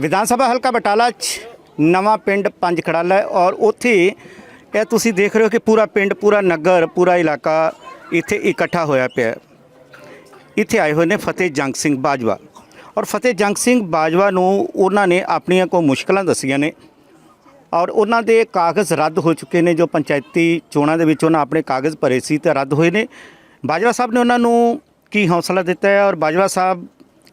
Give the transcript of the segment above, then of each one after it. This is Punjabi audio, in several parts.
ਵਿਧਾਨ ਸਭਾ ਹਲਕਾ ਬਟਾਲਾ 'ਚ ਨਵਾਂ ਪਿੰਡ ਪੰਜ ਖੜਾਲਾ ਹੈ ਔਰ ਉੱਥੇ ਇਹ ਤੁਸੀਂ ਦੇਖ ਰਹੇ ਹੋ ਕਿ ਪੂਰਾ ਪਿੰਡ, ਪੂਰਾ ਨਗਰ, ਪੂਰਾ ਇਲਾਕਾ ਇੱਥੇ ਇਕੱਠਾ ਹੋਇਆ ਪਿਆ ਇੱਥੇ ਆਏ ਹੋਏ ਨੇ ਫਤਿਹ ਜੰਗ ਸਿੰਘ ਬਾਜਵਾ। ਔਰ ਫਤਿਹ ਜੰਗ ਸਿੰਘ ਬਾਜਵਾ ਨੂੰ ਉਹਨਾਂ ਨੇ ਆਪਣੀਆਂ ਕੋ ਮੁਸ਼ਕਲਾਂ ਦੱਸੀਆਂ ਨੇ ਔਰ ਉਹਨਾਂ ਦੇ ਕਾਗਜ਼ ਰੱਦ ਹੋ ਚੁੱਕੇ ਨੇ ਜੋ ਪੰਚਾਇਤੀ ਚੋਣਾਂ ਦੇ ਵਿੱਚ ਉਹਨਾਂ ਆਪਣੇ ਕਾਗਜ਼ ਭਰੇ ਸੀ ਤੇ ਰੱਦ ਹੋਏ ਨੇ। ਬਾਜਵਾ ਸਾਹਿਬ ਨੇ ਉਹਨਾਂ ਨੂੰ ਕੀ ਹੌਸਲਾ ਦਿੱਤਾ ਹੈ ਔਰ ਬਾਜਵਾ ਸਾਹਿਬ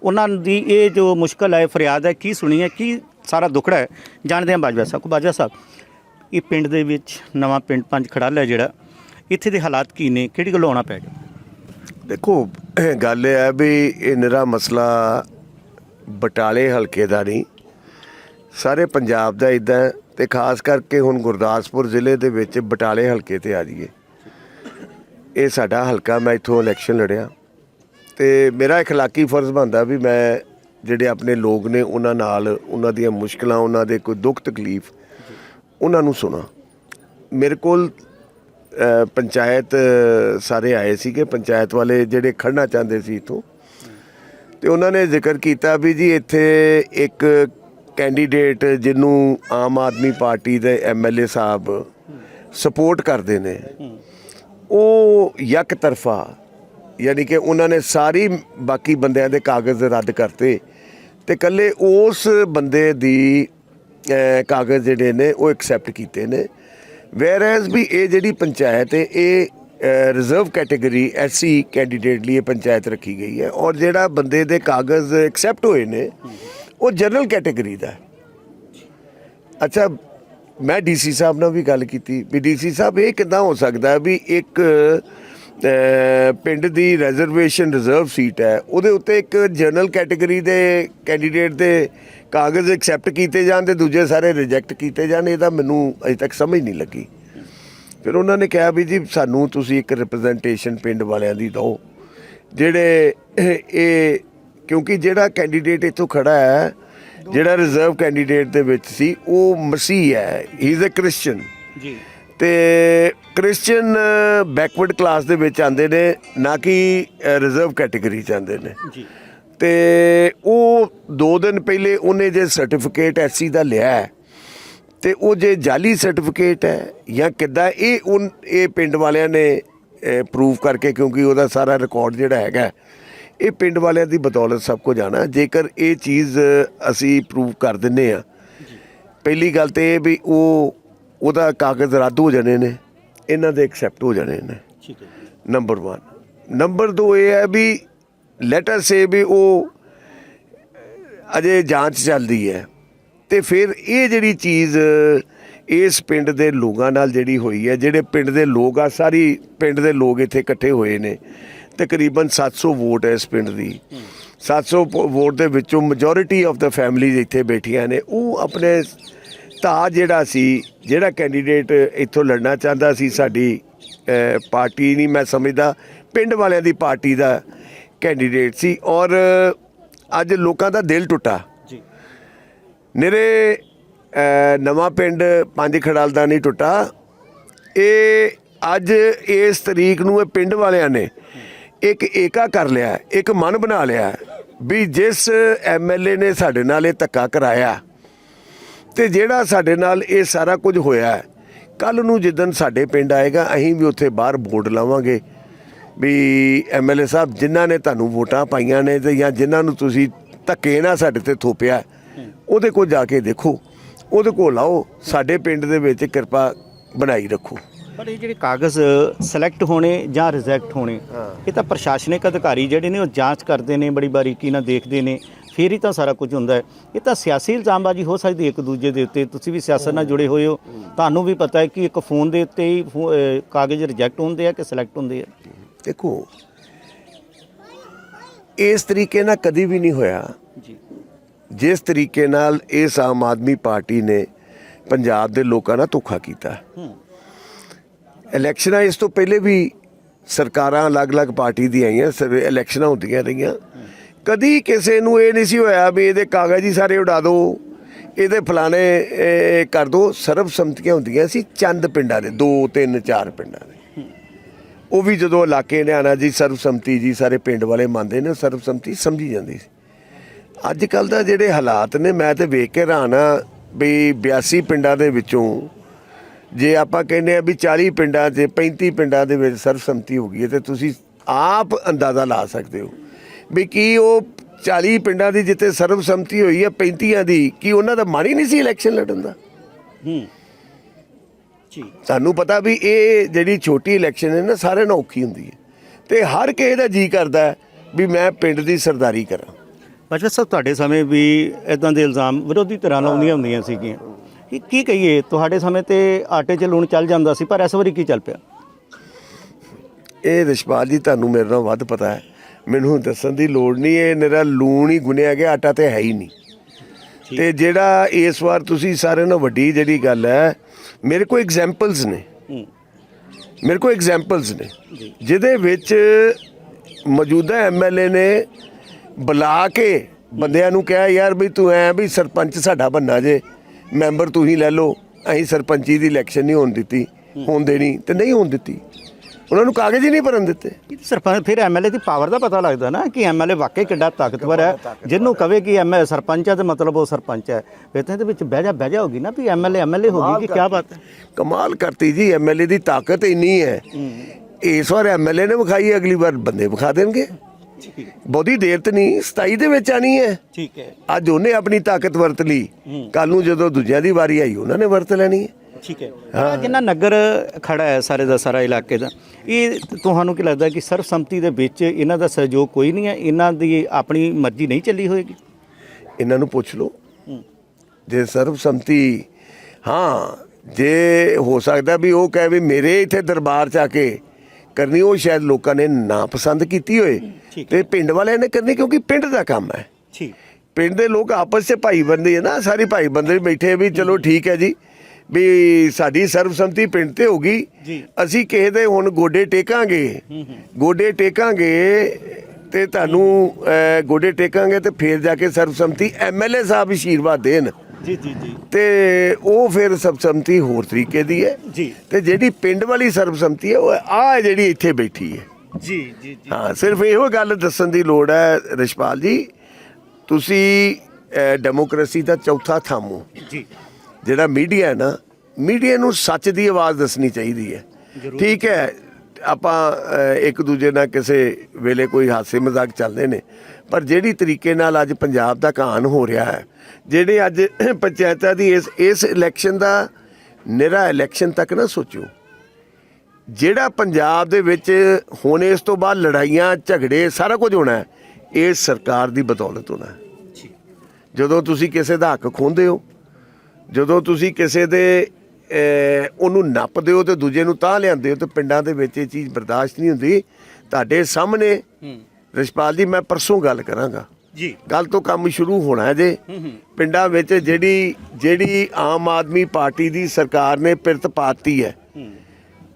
ਉਹਨਾਂ ਦੀ ਇਹ ਜੋ ਮੁਸ਼ਕਲ ਹੈ, ਫਰਿਆਦ ਹੈ, ਕੀ ਸੁਣੀ ਹੈ, ਕੀ ਸਾਰਾ ਦੁੱਖੜਾ ਹੈ, ਜਾਣਦੇ ਹਾਂ ਬਾਜਵਾ ਸਾਹਿਬ ਕੋ। ਬਾਜਵਾ ਸਾਹਿਬ, ਇਹ ਪਿੰਡ ਦੇ ਵਿੱਚ ਨਵਾਂ ਪਿੰਡ ਪੰਜ ਖੜਾਲਾ ਹੈ ਜਿਹੜਾ, ਇੱਥੇ ਦੇ ਹਾਲਾਤ ਕੀ ਨੇ, ਕਿਹੜੀ ਗੱਲੋਂ ਆਉਣਾ ਪੈ ਗਿਆ? ਦੇਖੋ ਇਹ ਗੱਲ ਇਹ ਹੈ ਵੀ ਇਹ ਨਿਰਾ ਮਸਲਾ ਬਟਾਲੇ ਹਲਕੇ ਦਾ ਨਹੀਂ, ਸਾਰੇ ਪੰਜਾਬ ਦਾ ਇਦਾਂ ਤੇ ਖਾਸ ਕਰਕੇ ਹੁਣ ਗੁਰਦਾਸਪੁਰ ਜ਼ਿਲ੍ਹੇ ਦੇ ਵਿੱਚ ਬਟਾਲੇ ਹਲਕੇ ਤੇ ਆ ਜਾਈਏ। ਇਹ ਸਾਡਾ ਹਲਕਾ, ਮੈਂ ਇੱਥੋਂ ਇਲੈਕਸ਼ਨ ਲੜਿਆ। ਤੇ ਮੇਰਾ ਇਖਲਾਕੀ ਫਰਜ਼ ਬਣਦਾ ਵੀ ਮੈਂ ਜਿਹੜੇ ਆਪਣੇ ਲੋਕ ਨੇ ਉਹਨਾਂ ਨਾਲ ਉਹਨਾਂ ਦੀਆਂ ਮੁਸ਼ਕਲਾਂ, ਉਹਨਾਂ ਦੇ ਕੋਈ ਦੁੱਖ, ਤਕਲੀਫ ਉਹਨਾਂ ਨੂੰ ਸੁਣਾ। ਮੇਰੇ ਕੋਲ ਪੰਚਾਇਤ ਸਾਰੇ ਆਏ ਸੀਗੇ, ਪੰਚਾਇਤ ਵਾਲੇ ਜਿਹੜੇ ਖੜਨਾ ਚਾਹੁੰਦੇ ਸੀ ਇਥੋਂ। ਤੇ ਉਹਨਾਂ ਨੇ ਜ਼ਿਕਰ ਕੀਤਾ ਵੀ ਜੀ ਇੱਥੇ ਇੱਕ ਕੈਂਡੀਡੇਟ ਜਿਹਨੂੰ ਆਮ ਆਦਮੀ ਪਾਰਟੀ ਦੇ ਐਮਐਲਏ ਸਾਹਿਬ ਸਪੋਰਟ ਕਰਦੇ ਨੇ। ਉਹ ਯਕ ਤਰਫਾ ਯਾਨੀ ਕਿ ਉਹਨਾਂ ਨੇ ਸਾਰੀ ਬਾਕੀ ਬੰਦਿਆਂ ਦੇ ਕਾਗਜ਼ ਰੱਦ ਕਰਤੇ ਤੇ ਕੱਲੇ ਉਸ ਬੰਦੇ ਦੀ ਕਾਗਜ਼ ਜਿਹੜੇ ਨੇ ਉਹ ਐਕਸੈਪਟ ਕੀਤੇ ਨੇ। ਵੈਰਐਸ ਵੀ ਇਹ ਜਿਹੜੀ ਪੰਚਾਇਤ ਹੈ, ਇਹ ਰਿਜ਼ਰਵ ਕੈਟਾਗਰੀ ਐਸਸੀ ਕੈਂਡੀਡੇਟ ਲਈ ਇਹ ਪੰਚਾਇਤ ਰੱਖੀ ਗਈ ਹੈ ਔਰ ਜਿਹੜਾ ਬੰਦੇ ਦੇ ਕਾਗਜ਼ ਐਕਸੈਪਟ ਹੋਏ ਨੇ, ਉਹ ਜਨਰਲ ਕੈਟਾਗਰੀ ਦਾ ਅੱਛਾ, ਮੈਂ ਡੀਸੀ ਸਾਹਿਬ ਨਾਲ ਵੀ ਗੱਲ ਕੀਤੀ। ਵੀ ਡੀਸੀ ਸਾਹਿਬ, ਇਹ ਕਿਦਾਂ ਹੋ ਸਕਦਾ ਵੀ ਇੱਕ ਪਿੰਡ ਦੀ ਰਿਜ਼ਰਵੇਸ਼ਨ ਰਿਜ਼ਰਵ ਸੀਟ ਹੈ। ਉਹਦੇ ਉੱਤੇ ਇੱਕ ਜਨਰਲ ਕੈਟਾਗਰੀ ਦੇ ਕੈਂਡੀਡੇਟ ਦੇ ਕਾਗਜ਼ ਐਕਸੈਪਟ ਕੀਤੇ ਜਾਣ ਤੇ ਦੂਜੇ ਸਾਰੇ ਰਿਜੈਕਟ ਕੀਤੇ ਜਾਣ ਇਹਦਾ ਮੈਨੂੰ ਅਜੇ ਤੱਕ ਸਮਝ ਨਹੀਂ ਲੱਗੀ। ਫਿਰ ਉਹਨਾਂ ਨੇ ਕਿਹਾ ਵੀ ਜੀ, ਸਾਨੂੰ ਤੁਸੀਂ ਇੱਕ ਰਿਪਰੈਜ਼ੈਂਟੇਸ਼ਨ ਪਿੰਡ ਵਾਲਿਆਂ ਦੀ ਦਿਓ। ਜਿਹੜੇ ਇਹ- ਕਿਉਂਕਿ ਜਿਹੜਾ ਕੈਂਡੀਡੇਟ ਇੱਥੋਂ ਖੜਾ ਹੈ, ਜਿਹੜਾ ਰਿਜ਼ਰਵ ਕੈਂਡੀਡੇਟ ਦੇ ਵਿੱਚ ਸੀ, ਉਹ ਮਸੀਹ ਹੈ। ਹੀ ਇਜ਼ ਅ ਕ੍ਰਿਸਚੀਅਨ ਜੀ। ਤੇ ਕ੍ਰਿਸਚੀਅਨ ਬੈਕਵਰਡ ਕਲਾਸ ਦੇ ਵਿੱਚ ਆਉਂਦੇ ਨੇ ਨਾ ਕਿ ਰਿਜ਼ਰਵ ਕੈਟਾਗਰੀ ਚ ਆਉਂਦੇ ਨੇ। ਜੀ। ਤੇ ਉਹ 2 ਦਿਨ ਪਹਿਲੇ ਉਹਨੇ ਜੇ ਸਰਟੀਫਿਕੇਟ ਐਸਸੀ ਦਾ ਲਿਆ ਹੈ, ਤੇ ਉਹ ਜੇ ਜਾਲੀ ਸਰਟੀਫਿਕੇਟ ਹੈ ਜਾਂ ਕਿੱਦਾਂ ਇਹ ਉਨ ਇਹ ਪਿੰਡ ਵਾਲਿਆਂ ਨੇ ਪ੍ਰੂਵ ਕਰਕੇ ਕਿਉਂਕਿ ਉਹਦਾ ਸਾਰਾ ਰਿਕਾਰਡ ਜਿਹੜਾ ਹੈਗਾ ਇਹ ਪਿੰਡ ਵਾਲਿਆਂ ਦੀ ਬਦੌਲਤ ਸਭ ਕੁਝ ਆਣਾ। ਜੇਕਰ ਇਹ ਚੀਜ਼ ਅਸੀਂ ਪ੍ਰੂਵ ਕਰ ਦਿੰਨੇ ਆ ਪਹਿਲੀ ਗੱਲ ਤੇ ਇਹ ਵੀ ਉਹ ਉਹਦਾ ਕਾਗਜ਼ ਰੱਦ ਹੋ ਜਾਣੇ ਨੇ ਇਹਨਾਂ ਦੇ ਐਕਸੈਪਟ ਹੋ ਜਾਣੇ ਨੇ। ਠੀਕ ਹੈ ਨੰਬਰ 1 ਨੰਬਰ 2 ਇਹ ਹੈ ਵੀ ਲੈਟ ਅਸ ਸੇ ਵੀ ਉਹ ਅਜੇ ਜਾਂਚ ਚੱਲਦੀ ਹੈ ਤੇ ਫਿਰ ਇਹ ਜਿਹੜੀ ਚੀਜ਼ ਇਸ ਪਿੰਡ ਦੇ ਲੋਕਾਂ ਨਾਲ ਜਿਹੜੀ ਹੋਈ ਹੈ ਜਿਹੜੇ ਪਿੰਡ ਦੇ ਲੋਕ ਆ ਸਾਰੀ ਪਿੰਡ ਦੇ ਲੋਕ ਇੱਥੇ ਇਕੱਠੇ ਹੋਏ ਨੇ ਤਕਰੀਬਨ 700 ਵੋਟ ਹੈ ਇਸ ਪਿੰਡ ਦੀ। 700 ਪ- ਵੋਟ ਦੇ ਵਿੱਚੋਂ ਮੈਜੋਰਿਟੀ ਆਫ ਦਾ ਫੈਮਿਲੀਜ਼ ਇੱਥੇ ਬੈਠੀਆਂ ਨੇ ਉਹ ਆਪਣੇ ਤਾਂ ਜਿਹੜਾ ਸੀ ਜਿਹੜਾ ਕੈਂਡੀਡੇਟ ਇੱਥੋਂ ਲੜਨਾ ਚਾਹੁੰਦਾ ਸੀ ਸਾਡੀ ਪਾਰਟੀ ਨਹੀਂ ਮੈਂ ਸਮਝਦਾ ਪਿੰਡ ਵਾਲਿਆਂ ਦੀ ਪਾਰਟੀ ਦਾ ਕੈਂਡੀਡੇਟ ਸੀ ਔਰ ਅੱਜ ਲੋਕਾਂ ਦਾ ਦਿਲ ਟੁੱਟਾ। ਜੀ। ਨਿਰੇ ਨਵਾਂ ਪਿੰਡ ਪੰਜ ਖੜਾਲ ਦਾ ਨਹੀਂ ਟੁੱਟਾ। ਇਹ ਅੱਜ ਇਸ ਤਰੀਕ ਨੂੰ ਇਹ ਪਿੰਡ ਵਾਲਿਆਂ ਨੇ ਇੱਕ ਏਕਾ ਕਰ ਲਿਆ ਇੱਕ ਮਨ ਬਣਾ ਲਿਆ ਵੀ ਜਿਸ ਐਮਐਲਏ ਨੇ ਸਾਡੇ ਨਾਲ ਇਹ ਧੱਕਾ ਕਰਾਇਆ ਤੇ ਜਿਹੜਾ ਸਾਡੇ ਨਾਲ ਇਹ ਸਾਰਾ ਕੁਝ ਹੋਇਆ ਕੱਲ ਨੂੰ ਜਿੱਦਨ ਸਾਡੇ ਪਿੰਡ ਆਏਗਾ ਅਸੀਂ ਵੀ ਉੱਥੇ ਬਾਹਰ ਬੋਰਡ ਲਾਵਾਂਗੇ। ਵੀ ਐਮਐਲਏ ਸਾਹਿਬ ਜਿਨ੍ਹਾਂ ਨੇ ਤੁਹਾਨੂੰ ਵੋਟਾਂ ਪਾਈਆਂ ਨੇ ਤੇ ਜਾਂ ਜਿਨ੍ਹਾਂ ਨੂੰ ਤੁਸੀਂ ਧੱਕੇ ਨਾਲ ਸਾਡੇ ਤੇ ਥੋਪਿਆ ਉਹਦੇ ਕੋਲ ਜਾ ਕੇ ਦੇਖੋ। ਉਹਦੇ ਕੋਲ ਆਓ ਸਾਡੇ ਪਿੰਡ ਦੇ ਵਿੱਚ ਕਿਰਪਾ ਬਣਾਈ ਰੱਖੋ। ਪਰ ਇਹ ਜਿਹੜੇ ਕਾਗਜ਼ ਸਿਲੈਕਟ ਹੋਣੇ ਜਾਂ ਰਿਜੈਕਟ ਹੋਣੇ ਇਹ ਤਾਂ ਪ੍ਰਸ਼ਾਸਨਿਕ ਅਧਿਕਾਰੀ ਜਿਹੜੇ ਨੇ ਉਹ ਜਾਂਚ ਕਰਦੇ ਨੇ ਬੜੀ ਬਾਰੀਕੀ ਨਾਲ ਦੇਖਦੇ ਨੇ। ਫਿਰ ਹੀ ਤਾਂ ਸਾਰਾ ਕੁਝ ਹੁੰਦਾ ਹੈ। ਇਹ ਤਾਂ ਸਿਆਸੀ ਇਲਜ਼ਾਮਬਾਜ਼ੀ ਹੋ ਸਕਦੀ ਹੈ ਇੱਕ ਦੂਜੇ ਦੇ ਉੱਤੇ। ਤੁਸੀਂ ਵੀ ਸਿਆਸਤ ਨਾਲ ਜੁੜੇ ਹੋਏ ਹੋ। ਤੁਹਾਨੂੰ ਵੀ ਪਤਾ ਹੈ ਕਿ ਇੱਕ ਫੋਨ ਦੇ ਉੱਤੇ ਹੀ ਫੋ- ਅਹ ਕਾਗਜ਼ ਰਿਜੈਕਟ ਹੁੰਦੇ ਆ ਕਿ ਸਿਲੈਕਟ ਹੁੰਦੇ ਆ? ਦੇਖੋ ਇਸ ਤਰੀਕੇ ਨਾਲ ਕਦੀ ਵੀ ਨਹੀਂ ਹੋਇਆ। ਜੀ। ਜਿਸ ਤਰੀਕੇ ਨਾਲ ਇਸ ਆਮ ਆਦਮੀ ਪਾਰਟੀ ਨੇ ਪੰਜਾਬ ਦੇ ਲੋਕਾਂ ਨਾਲ ਧੋਖਾ ਕੀਤਾ। ਹੂੰ। ਇਲੈਕਸ਼ਨਾਂ ਇਸ ਤੋਂ ਪਹਿਲੇ ਵੀ ਸਰਕਾਰਾਂ ਅਲੱਗ-ਅਲੱਗ ਪਾਰਟੀ ਦੀਆਂ ਆਈਆਂ ਸਰ ਇਲੈਕਸ਼ਨਾਂ ਹੁੰਦੀਆਂ ਰਹੀਆਂ। ਕਦੀ ਕਿਸੇ ਨੂੰ ਇਹ ਨਹੀਂ ਸੀ ਹੋਇਆ ਵੀ ਇਹਦੇ ਕਾਗਜ਼ ਹੀ ਸਾਰੇ ਉਡਾ ਦਿਓ ਇਹਦੇ ਫਲਾਣੇ, ਇਹ ਕਰ ਦਿਓ ਸਰਬਸੰਮਤੀਆਂ ਹੁੰਦੀਆਂ ਸੀ ਚੰਦ ਪਿੰਡਾਂ ਦੇ 2 3 4 ਪਿੰਡਾਂ ਦੇ। ਉਹ ਵੀ ਜਦੋਂ ਇਲਾਕੇ ਨੇ ਆਣਾ ਜੀ ਸਰਬਸੰਮਤੀ ਜੀ ਸਾਰੇ ਪਿੰਡ ਵਾਲੇ ਮੰਨਦੇ ਨੇ ਸਰਬਸੰਮਤੀ ਸਮਝੀ ਜਾਂਦੀ ਸੀ। ਅੱਜ ਕੱਲ ਦਾ ਜਿਹੜੇ ਹਾਲਾਤ ਨੇ, ਮੈਂ ਤੇ ਵੇਖ ਕੇ ਹੈਰਾਨ ਆ ਵੀ 82 ਪਿੰਡਾਂ ਦੇ ਵਿੱਚੋਂ ਜੇ ਆਪਾਂ ਕਹਿੰਦੇ ਆ ਵੀ 40 ਪਿੰਡਾਂ 'ਚ 35 ਪਿੰਡਾਂ ਦੇ ਵਿੱਚ ਸਰਬਸੰਮਤੀ ਹੋ ਗਈ ਹੈ, ਤੇ ਤੁਸੀਂ ਆਪ ਅੰਦਾਜ਼ਾ ਲਾ ਸਕਦੇ ਹੋ। ਵੀ ਕੀ ਉਹ 40 ਪਿੰਡਾਂ ਦੀ ਜਿੱਥੇ ਸਰਬਸੰਮਤੀ ਹੋਈ ਹੈ 35 ਦੀ ਕੀ ਉਹਨਾਂ ਦਾ ਮਨ ਹੀ ਨਹੀਂ ਸੀ ਇਲੈਕਸ਼ਨ ਲੜਨ ਦਾ? ਹੂੰ। ਜੀ। ਸਾਨੂੰ ਪਤਾ ਵੀ ਇਹ ਜਿਹੜੀ ਛੋਟੀ ਇਲੈਕਸ਼ਨ ਹੈ ਨਾ ਸਾਰਿਆਂ ਨਾਲ ਔਖੀ ਹੁੰਦੀ ਹੈ। ਤੇ ਹਰ ਕਿਸੇ ਦਾ ਜੀ ਕਰਦਾ ਵੀ ਮੈਂ ਪਿੰਡ ਦੀ ਸਰਦਾਰੀ ਕਰਾਂ। ਬਾਜਵਾ ਸਾਹਿਬ ਤੁਹਾਡੇ ਸਮੇਂ ਵੀ ਇਦਾਂ ਦੇ ਇਲਜ਼ਾਮ ਵਿਰੋਧੀ ਧਿਰਾਂ ਲਾਉਂਦੀਆਂ ਹੁੰਦੀਆਂ ਸੀਗੀਆਂ। ਕੀ ਕੀ ਕਹੀਏ ਤੁਹਾਡੇ ਸਮੇਂ ਤੇ ਆਟੇ 'ਚ ਲੂਣ ਚੱਲ ਜਾਂਦਾ ਸੀ ਪਰ ਇਸ ਵਾਰੀ ਕੀ ਚੱਲ ਪਿਆ? ਇਹ ਰਿਸ਼ਪਾਲ ਜੀ ਤੁਹਾਨੂੰ ਮੇਰੇ ਨਾਲ ਵੱਧ ਪਤਾ ਹੈ। ਮੈਨੂੰ ਦੱਸਣ ਦੀ ਲੋੜ ਨਹੀਂ ਇਹ ਮੇਰਾ ਲੂਣ ਹੀ ਗੁੰਨਿਆ ਗਿਆ ਆਟਾ ਤੇ ਹੈ ਹੀ ਨਹੀਂ। ਤੇ ਜਿਹੜਾ ਇਸ ਵਾਰ ਤੁਸੀਂ ਸਾਰਿਆਂ ਨਾਲੋਂ ਵੱਡੀ ਜਿਹੜੀ ਗੱਲ ਹੈ ਮੇਰੇ ਕੋਲ ਐਗਜ਼ਾਮਪਲਸ ਨੇ। ਮੇਰੇ ਕੋਲ ਐਗਜ਼ਾਮਪਲਸ ਨੇ। ਜਿਹਦੇ ਵਿੱਚ ਮੌਜੂਦਾ ਐਮਐਲਏ ਨੇ ਬੁਲਾ ਕੇ ਬੰਦਿਆਂ ਨੂੰ ਕਿਹਾ ਯਾਰ ਵੀ ਤੂੰ ਐ ਵੀ ਸਰਪੰਚ ਸਾਡਾ ਬੰਨਾ ਜੇ ਮੈਂਬਰ ਤੂੰ ਹੀ ਲੈ ਲਓ ਅਸੀਂ ਸਰਪੰਚੀ ਦੀ ਇਲੈਕਸ਼ਨ ਨਹੀਂ ਹੋਣ ਦਿੱਤੀ ਹੋਣ ਦੇਣੀ ਤੇ ਨਹੀਂ ਹੋਣ ਦਿੱਤੀ। ਉਹਨਾਂ ਨੂੰ ਕਾਗਜ਼ ਹੀ ਨਹੀਂ ਭਰਨ ਦਿੱਤੇ। ਸਰਪੰਚ ਫਿਰ ਐਮਐਲਏ ਦੀ ਪਾਵਰ ਦਾ ਪਤਾ ਲੱਗਦਾ ਨਾ ਕਿ ਐਮਐਲਏ ਵਾਕਈ ਕਿੱਡਾ ਤਾਕਤਵਰ ਹੈ। ਜਿਹਨੂੰ ਕਵੇ ਕਿ ਐਮਐਲਏ ਸਰਪੰਚ ਹੈ ਤੇ ਮਤਲਬ ਉਹ ਸਰਪੰਚ ਹੈ। ਫਿਰ ਤਾਂ ਇਹਦੇ ਵਿੱਚ ਬਹਿ ਜਾ ਬਹਿ ਜਾ ਹੋਗੀ ਨਾ ਵੀ ਐਮਐਲਏ ਐਮਐਲਏ ਹੋਗੀ ਕਿ ਕੀ ਬਾਤ ਹੈ। ਕਮਾਲ ਕਰਤੀ ਜੀ ਐਮਐਲਏ ਦੀ ਤਾਕਤ ਇੰਨੀ ਹੈ। ਇਸ ਵਾਰ ਐਮਐਲਏ ਨੇ ਵਿਖਾਈ ਹੈ, ਅਗਲੀ ਵਾਰ ਬੰਦੇ ਵਿਖਾ ਦੇਣਗੇ। ਬਹੁਤੀ ਦੇਰ ਤੇ ਨਹੀਂ 27 ਦੇ ਵਿੱਚ ਆਣੀ ਹੈ। ਠੀਕ ਹੈ। ਅੱਜ ਉਹਨੇ ਆਪਣੀ ਤਾਕਤ ਵਰਤ ਲਈ। ਕੱਲ ਨੂੰ ਜਦੋਂ ਦੂਜਿਆਂ ਦੀ ਵਾਰੀ ਆਈ ਉਹਨਾਂ ਨੇ ਵਰਤ ਲੈਣੀ ਹੈ। ਠੀਕ ਹੈ। ਆਹ ਜਿੰਨਾ ਨਗਰ ਖੜਾ ਹੈ ਸਾਰੇ ਦਾ ਸਾਰਾ ਇਲਾਕੇ ਦਾ ਇਹ ਤੁਹਾਨੂੰ ਕੀ ਲੱਗਦਾ ਕਿ ਸਰਬਸੰਮਤੀ ਦੇ ਵਿੱਚ ਇਹਨਾਂ ਦਾ ਸਹਿਯੋਗ ਕੋਈ ਨਹੀਂ ਹੈ? ਇਹਨਾਂ ਦੀ ਆਪਣੀ ਮਰਜ਼ੀ ਨਹੀਂ ਚੱਲੀ ਹੋਏਗੀ? ਇਹਨਾਂ ਨੂੰ ਪੁੱਛ ਲਓ। ਜੇ ਸਰਬਸੰਮਤੀ ਹਾਂ ਜੇ ਹੋ ਸਕਦਾ ਵੀ ਉਹ ਕਹੇ ਵੀ ਮੇਰੇ ਇੱਥੇ ਦਰਬਾਰ ਚ ਆ ਕੇ ਕਰਨੀ ਉਹ ਸ਼ਾਇਦ ਲੋਕਾਂ ਨੇ ਨਾ ਪਸੰਦ ਕੀਤੀ ਹੋਏ। ਤੇ ਪਿੰਡ ਵਾਲਿਆਂ ਨੇ ਕਰਨੀ ਕਿਉਂਕਿ ਪਿੰਡ ਦਾ ਕੰਮ ਹੈ। ਠੀਕ। ਪਿੰਡ ਦੇ ਲੋਕ ਆਪਸ 'ਚ ਭਾਈ ਬੰਦੇ ਹੈ ਨਾ ਸਾਰੀ ਭਾਈ ਬੰਦੇ ਬੈਠੇ ਵੀ ਚਲੋ ਠੀਕ ਹੈ ਜੀ। ਵੀ ਸਾਡੀ ਸਰਬਸੰਮਤੀ ਪਿੰਡ ਤੇ ਹੋ ਗਈ। ਅਸੀਂ ਕਿਸੇ ਦੇ ਹੁਣ ਗੋਡੇ ਟੇਕਾਂਗੇ। ਗੋਡੇ ਟੇਕਾਂਗੇ ਤੇ ਤੁਹਾਨੂੰ ਗੋਡੇ ਟੇਕਾਂਗੇ ਤੇ ਫੇਰ ਜਾ ਕੇ ਸਰਬਸੰਮਤੀ ਐਮਐਲਏ ਸਾਹਿਬ ਆਸ਼ੀਰਵਾਦ ਦੇਣ। ਜੀ ਜੀ ਜੀ। ਤੇ ਉਹ ਫਿਰ ਸਰਬਸੰਮਤੀ ਹੋਰ ਤਰੀਕੇ ਦੀ ਹੈ। ਜੀ। ਤੇ ਜਿਹੜੀ ਪਿੰਡ ਵਾਲੀ ਸਰਬਸੰਮਤੀ ਹੈ ਉਹ ਆ ਜਿਹੜੀ ਇੱਥੇ ਬੈਠੀ ਹੈ। ਜੀ ਜੀ ਜੀ। ਹਾਂ ਸਿਰਫ ਇਹੋ ਗੱਲ ਦੱਸਣ ਦੀ ਲੋੜ ਹੈ ਰਿਸ਼ਪਾਲ ਜੀ। ਤੁਸੀਂ ਡੈਮੋਕ੍ਰੇਸੀ ਦਾ ਚੌਥਾ ਥੰਮ। ਹੋ ਜੀ। ਜਿਹੜਾ ਮੀਡੀਆ ਹੈ ਨਾ ਮੀਡੀਆ ਨੂੰ ਸੱਚ ਦੀ ਆਵਾਜ਼ ਦੱਸਣੀ ਚਾਹੀਦੀ ਹੈ। ਠੀਕ ਹੈ ਆਪਾਂ ਇੱਕ ਦੂਜੇ ਨਾਲ ਕਿਸੇ ਵੇਲੇ ਕੋਈ ਹਾਸੇ ਮਜ਼ਾਕ ਚੱਲਦੇ ਨੇ ਪਰ ਜਿਹੜੀ ਤਰੀਕੇ ਨਾਲ ਅੱਜ ਪੰਜਾਬ ਦਾ ਕਹਾਣ ਹੋ ਰਿਹਾ ਹੈ ਜਿਹੜੇ ਅੱਜ ਪੰਚਾਇਤਾਂ ਦੀ ਇਸ ਇਸ ਇਲੈਕਸ਼ਨ ਦਾ ਨਿਹਰਾ ਇਲੈਕਸ਼ਨ ਤੱਕ ਨਾ ਸੋਚੋ ਜਿਹੜਾ ਪੰਜਾਬ ਦੇ ਵਿੱਚ ਹੁਣ ਇਸ ਤੋਂ ਬਾਅਦ ਲੜਾਈਆਂ ਝਗੜੇ ਸਾਰਾ ਕੁਝ ਹੋਣਾ ਹੈ ਇਹ ਸਰਕਾਰ ਦੀ ਬਦੌਲਤ ਹੋਣਾ ਹੈ। ਜਦੋਂ ਤੁਸੀਂ ਕਿਸੇ ਦਾ ਹੱਕ ਖੋਹਦੇ ਹੋ ਜਦੋਂ ਤੁਸੀਂ ਕਿਸੇ ਦੇ ਉਹਨੂੰ ਨੱਪਦੇ ਹੋ ਤੇ ਦੂਜੇ ਨੂੰ ਤਾਂ ਲਿਆਂਦੇ ਹੋ ਤੇ ਪਿੰਡਾਂ ਦੇ ਵਿੱਚ ਇਹ ਚੀਜ਼ ਬਰਦਾਸ਼ਤ ਨਹੀਂ ਹੁੰਦੀ ਤੁਹਾਡੇ ਸਾਹਮਣੇ ਰਿਸ਼ਪਾਲ ਜੀ ਮੈਂ ਪਰਸੋਂ ਗੱਲ ਕਰਾਂਗਾ। ਜੀ। ਕੱਲ ਤੋਂ ਕੰਮ ਸ਼ੁਰੂ ਹੋਣਾ ਹੈ ਜੇ। ਪਿੰਡਾਂ ਵਿੱਚ ਜਿਹੜੀ ਜਿਹੜੀ ਆਮ ਆਦਮੀ ਪਾਰਟੀ ਦੀ ਸਰਕਾਰ ਨੇ ਪਿਰਤ ਪਾਤੀ ਹੈ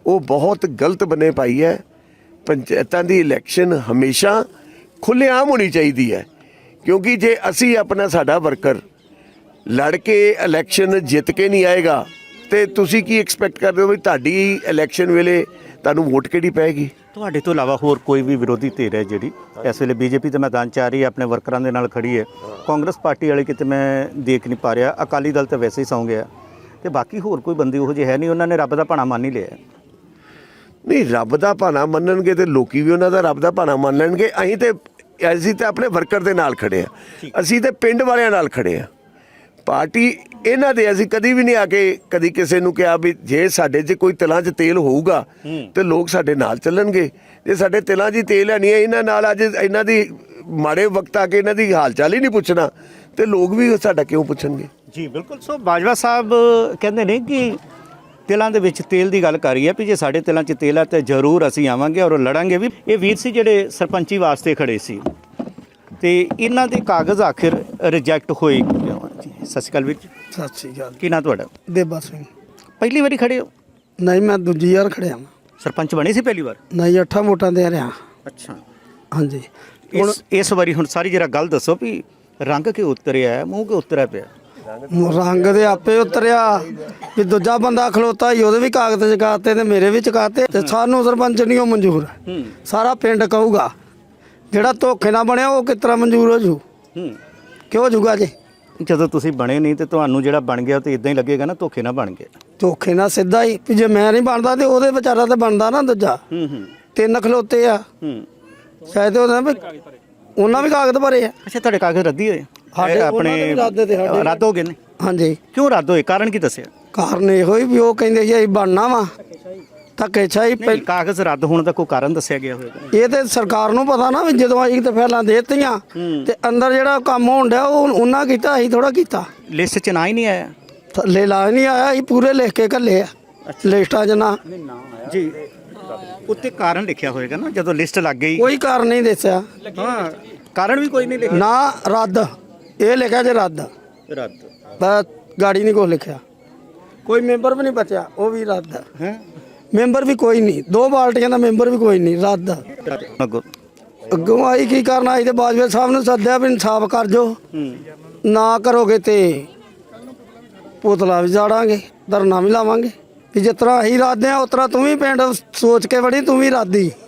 ਉਹ ਬਹੁਤ ਗਲਤ ਬਣੇ ਪਾਈ ਹੈ। ਪੰਚਾਇਤਾਂ ਦੀ ਇਲੈਕਸ਼ਨ ਹਮੇਸ਼ਾ ਖੁੱਲ੍ਹੇਆਮ ਹੋਣੀ ਚਾਹੀਦੀ ਹੈ ਕਿਉਂਕਿ ਜੇ ਅਸੀਂ ਆਪਣਾ ਸਾਡਾ ਵਰਕਰ ਲੜ ਕੇ ਇਲੈਕਸ਼ਨ ਜਿੱਤ ਕੇ ਨਹੀਂ ਆਏਗਾ ਤੇ ਤੁਸੀਂ ਕੀ ਐਕਸਪੈਕਟ ਕਰਦੇ ਹੋ ਵੀ ਤੁਹਾਡੀ ਇਲੈਕਸ਼ਨ ਵੇਲੇ ਤੁਹਾਨੂੰ ਵੋਟ ਕਿਹੜੀ ਪੈਗੀ ਤੁਹਾਡੇ ਤੋਂ ਇਲਾਵਾ ਹੋਰ ਕੋਈ ਵੀ ਵਿਰੋਧੀ ਧਿਰ ਹੈ ਜਿਹੜੀ ਇਸ ਵੇਲੇ ਬੀਜੇਪੀ ਤੇ ਮੈਦਾਨ ਚ ਆ ਰਹੀ ਹੈ ਆਪਣੇ ਵਰਕਰਾਂ ਦੇ ਨਾਲ ਖੜੀ ਹੈ। ਕਾਂਗਰਸ ਪਾਰਟੀ ਵਾਲੇ ਕਿਤੇ ਮੈਂ ਦੇਖ ਨਹੀਂ ਪਾ ਰਿਹਾ ਅਕਾਲੀ ਦਲ ਤਾਂ ਵੈਸੇ ਹੀ ਸੌਂ ਗਿਆ। ਤੇ ਬਾਕੀ ਹੋਰ ਕੋਈ ਬੰਦੇ ਉਹੋ ਜਿਹੇ ਹੈ ਨਹੀਂ ਉਹਨਾਂ ਨੇ ਰੱਬ ਦਾ ਭਾਣਾ ਮੰਨ ਹੀ ਲਿਆ। ਨਹੀਂ ਰੱਬ ਦਾ ਭਾਣਾ ਮੰਨਣਗੇ ਤੇ ਲੋਕੀ ਵੀ ਉਹਨਾਂ ਦਾ ਰੱਬ ਦਾ ਭਾਣਾ ਮੰਨ ਲੈਣਗੇ। ਅਸੀਂ ਤੇ ਅਸੀਂ ਤੇ ਆਪਣੇ ਵਰਕਰ ਦੇ ਨਾਲ ਖੜੇ ਆ ਅਸੀਂ ਤੇ ਪਿੰਡ ਵਾਲਿਆਂ ਨਾਲ ਖੜੇ ਆ ਪਾਰਟੀ ਇਹਨਾਂ ਦੇ ਅਸੀਂ ਕਦੀ ਵੀ ਨਹੀਂ ਆ ਕੇ ਕਦੀ ਕਿਸੇ ਨੂੰ ਕਿਹਾ ਵੀ ਜੇ ਸਾਡੇ 'ਚ ਕੋਈ ਤਿਲਾਂ 'ਚ ਤੇਲ ਹੋਊਗਾ ਤੇ ਲੋਕ ਸਾਡੇ ਨਾਲ ਚੱਲਣਗੇ। ਜੇ ਸਾਡੇ ਤਿਲਾਂ 'ਚ ਤੇਲ ਹੈ ਨਹੀਂ ਹੈ ਇਹਨਾਂ ਨਾਲ ਅੱਜ ਇਹਨਾਂ ਦੀ ਮਾੜੇ ਵਕਤ ਆ ਕੇ ਇਹਨਾਂ ਦੀ ਹਾਲ ਚਾਲ ਹੀ ਨਹੀਂ ਪੁੱਛਣਾ ਤੇ ਲੋਕ ਵੀ ਸਾਡਾ ਕਿਉਂ ਪੁੱਛਣਗੇ? ਜੀ ਬਿਲਕੁਲ। ਸੋ ਬਾਜਵਾ ਸਾਹਿਬ ਕਹਿੰਦੇ ਨੇ ਕਿ ਤਿਲਾਂ ਦੇ ਵਿੱਚ ਤੇਲ ਦੀ ਗੱਲ ਕਰੀ ਹੈ ਵੀ ਜੇ ਸਾਡੇ ਤਿਲਾਂ 'ਚ ਤੇਲ ਹੈ ਤੇ ਜ਼ਰੂਰ ਅਸੀਂ ਆਵਾਂਗੇ ਔਰ ਲੜਾਂਗੇ ਵੀ। ਇਹ ਵੀਰ ਸੀ ਜਿਹੜੇ ਸਰਪੰਚੀ ਵਾਸਤੇ ਖੜੇ ਸੀ। ਤੇ ਇਹਨਾਂ ਦੇ ਕਾਗਜ਼ ਆਖਿਰ ਰਿਜੈਕਟ ਹੋਏ ਕਿਉਂ ਸਤਿ ਸ਼੍ਰੀ ਅਕਾਲ ਵੀਰ ਜੀ। ਸਤਿ ਸ੍ਰੀ ਅਕਾਲ। ਕੀ ਨਾਂ ਤੁਹਾਡਾ? ਬੇਬਾ ਸਿੰਘ। ਪਹਿਲੀ ਵਾਰੀ ਖੜੇ ਹੋ? ਨਹੀਂ ਮੈਂ ਦੂਜੀ ਵਾਰ ਖੜਿਆ ਵਾਂ। ਸਰਪੰਚ ਬਣੇ ਸੀ ਪਹਿਲੀ ਵਾਰ? ਨਹੀਂ ਅੱਠਾਂ ਵੋਟਾਂ ਦੇ ਰਿਹਾ। ਅੱਛਾ। ਹਾਂਜੀ। ਇਸ ਇਸ ਵਾਰੀ ਹੁਣ ਸਾਰੀ ਜਰਾ ਗੱਲ ਦੱਸੋ ਵੀ ਰੰਗ ਕਿਉਂ ਉਤਰਿਆ ਹੈ ਮੂੰਹ ਕਿਉਂ ਉਤਰਿਆ ਪਿਆ? ਰੰਗ ਦੇ ਆਪੇ ਉਤਰਿਆ। ਵੀ ਦੂਜਾ ਬੰਦਾ ਖਲੋਤਾ ਸੀ ਉਹਦੇ ਵੀ ਕਾਗਜ਼ ਚਕਾਤੇ ਤੇ ਮੇਰੇ ਵੀ ਚਕਾਤੇ ਤੇ ਸਾਨੂੰ ਸਰਪੰਚ ਨਹੀਂ ਉਹ ਮਨਜ਼ੂਰ। ਹੂੰ। ਸਾਰਾ ਪਿੰਡ ਕਹੂਗਾ। ਜਿਹੜਾ ਧੋਖੇ ਨਾਲ ਬਣਿਆ ਉਹ ਕਿਸ ਤਰ੍ਹਾਂ ਮਨਜ਼ੂਰ ਹੋ ਜੂ? ਹੂੰ। ਕਿਉਂ ਜੂਗਾ ਜੀ? ਜਦੋਂ ਤੁਸੀਂ ਬਣੇ ਨਹੀਂ ਤੇ ਤੁਹਾਨੂੰ ਜਿਹੜਾ ਬਣ ਗਿਆ ਤੇ ਇਦਾਂ ਹੀ ਲੱਗੇਗਾ ਨਾ ਧੋਖੇ ਨਾਲ ਬਣ ਗਿਆ। ਧੋਖੇ ਨਾਲ ਸਿੱਧਾ ਹੀ ਵੀ ਜੇ ਮੈਂ ਨਹੀਂ ਬਣਦਾ ਤੇ ਉਹਦੇ ਵਿਚਾਰਾ ਤੇ ਬਣਦਾ ਨਾ ਦੂਜਾ। ਹੂੰ ਹੂੰ। ਤਿੰਨ ਖਲੋਤੇ ਆ। ਹੂੰ। ਸ਼ਾਇਦ ਉਹਦਾ ਵੀ ਉਹਨਾਂ ਵੀ ਕਾਗਜ਼ ਭਰੇ ਆ। ਅੱਛਾ ਤੁਹਾਡੇ ਕਾਗਜ਼ ਰੱਦੀ ਹੋਏ ਸਾਡੇ- ਉਹਨਾਂ ਵੀ ਰੱਦ ਹੋ ਗਏ ਨੇ? ਹਾਂਜੀ। ਕਿਉਂ ਰੱਦ ਹੋਏ? ਕਾਰਨ ਕੀ ਦੱਸਿਆ? ਕਾਰਨ ਇਹੋ ਹੀ ਵੀ ਉਹ ਕਹਿੰਦੇ ਜੀ ਅਸੀਂ ਬਣਨਾ ਵਾ। ਧੱਕੇ ਛਾਈ ਨਹੀਂ ਕਾਗਜ਼ ਰੱਦ ਹੋਣ ਦਾ ਕੋਈ ਕਾਰਨ ਦੱਸਿਆ ਗਿਆ ਹੋਵੇਗਾ। ਇਹ ਤੇ ਸਰਕਾਰ ਨੂੰ ਪਤਾ ਨਾ ਵੀ ਜਦੋਂ ਅਸੀਂ ਤੇ ਫੈਲਾਂ ਦੇਤੀਆਂ ਤੇ ਅੰਦਰ ਜਿਹੜਾ ਕੰਮ ਹੋਣ ਡਿਆ ਉਹ ਉਹਨਾਂ ਕੀਤਾ ਅਸੀਂ ਥੋੜਾ ਕੀਤਾ। ਲਿਸਟ 'ਚ ਨਾ ਹੀ ਨਹੀਂ ਆਇਆ? ਥੱਲੇ ਲਾ ਨਹੀਂ ਆਇਆ ਅਸੀਂ ਪੂਰੇ ਲਿਖ ਕੇ ਘੱਲੇ ਆ। ਲਿਸਟਾਂ 'ਚ ਨਾ। ਜੀ। ਉੱਤੇ ਕਾਰਨ ਲਿਖਿਆ ਹੋਵੇਗਾ ਨਾ ਜਦੋਂ ਲਿਸਟ ਲੱਗ ਗਈ। ਕੋਈ ਕਾਰਨ ਨਹੀਂ ਦੱਸਿਆ। ਹਾਂ ਕਾਰਨ ਵੀ ਕੋਈ ਨਹੀਂ ਲਿਖਿਆ। ਨਾ ਰੱਦ। ਇਹ ਲਿਖਿਆ ਜੇ ਰੱਦ। ਰੱਦ। ਬਸ ਗਾੜੀ ਨਹੀਂ ਕੁਛ ਲਿਖਿਆ। ਕੋਈ ਮੈਂਬਰ ਵੀ ਨਹੀਂ ਬਚਿਆ ਉਹ ਵੀ ਰੱਦ। ਹੈ? ਮੈਂਬਰ ਵੀ ਕੋਈ ਨਹੀਂ। ਦੋ ਬਾਲਟੀਆਂ ਦਾ ਮੈਂਬਰ ਵੀ ਕੋਈ ਨਹੀਂ ਰੱਦ ਅੱਗੋਂ। ਅੱਗੋਂ ਆਈ ਕੀ ਕਰਨਾ ਆਈ ਤੇ ਬਾਜਵੇ ਸਾਹਿਬ ਨੂੰ ਸੱਦਿਆ ਵੀ ਇਨਸਾਫ ਕਰ ਜੋ। ਨਾ ਕਰੋਗੇ ਤੇ ਪੁਤਲਾ ਵੀ ਜਾੜਾਂਗੇ ਧਰਨਾ ਵੀ ਲਾਵਾਂਗੇ। ਵੀ ਜਿਸ ਤਰ੍ਹਾਂ ਅਸੀਂ ਰਾਦੇ ਆ ਉਸ ਤਰ੍ਹਾਂ ਤੂੰ ਵੀ ਪਿੰਡ ਸੋਚ ਕੇ ਵੜੀ ਤੂੰ ਵੀ ਰਾਦੀ